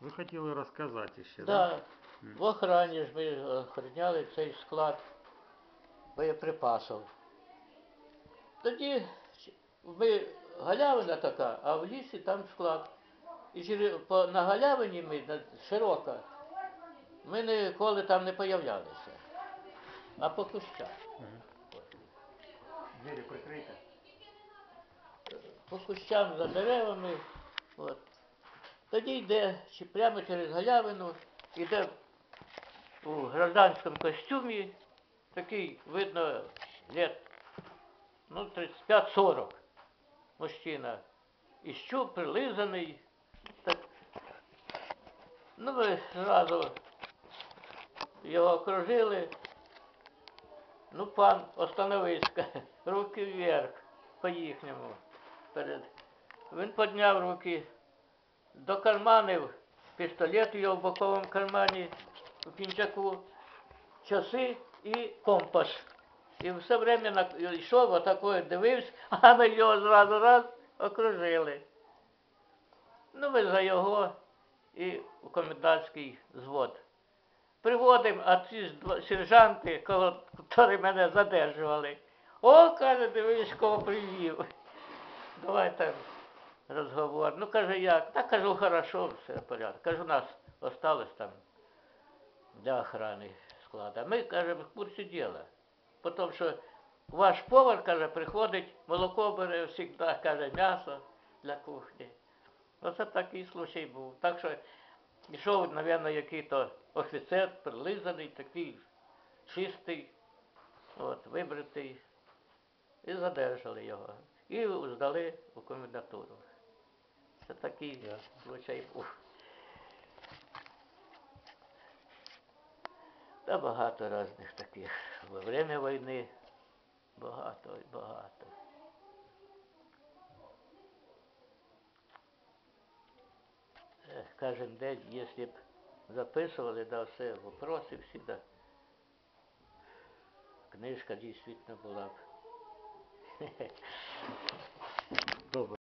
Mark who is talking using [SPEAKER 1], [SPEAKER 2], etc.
[SPEAKER 1] Ви хотіли розказати ще,
[SPEAKER 2] Да. В охрані ж ми охороняли цей склад боєприпасів. Тоді ми галявина така, а в лісі там склад. І через, по, на галявині ми широка, ми ніколи там не появлялися. А по кущах.
[SPEAKER 1] Двері прикриті.
[SPEAKER 2] По кущам за деревами. От. Тоді йде чи прямо через галявину, йде у гражданському костюмі, такий, видно, лет ну, 35-40 мужчина. І щуп прилизаний. Так. Ну, ми зразу його окружили. Ну, пан, остановись, руки вверх, по-їхньому. Перед. Він підняв руки до карманів, пістолет у його в боковому кармані, у кінчаку, часи і компас. І все время йшов, отакою дивився, а ми його зразу раз окружили. Ну, ми за його і у комендантський звод. Приводимо, а ці сержанти, які мене задержували. О, каже, дивись, кого привів. Давай там розговор. Ну, каже, як? Та кажу, хорошо, все в порядку. Кажу, нас осталось там для охрани склада. Ми, каже, в курсі діла. Потому що ваш повар, каже, приходить, молоко бере завжди, каже, м'ясо для кухні. Оце такий случай був. Так що йшов, мабуть, який-то офіцер, прилизаний, такий чистий, от, вибритий. І задержали його. І здали у комендатуру. Це такий случай був. Та багато різних таких. Во время війни багато багато. Кожен день, якщо б записували, да все, вопроси всі, да. Книжка дійсно була б. Добре.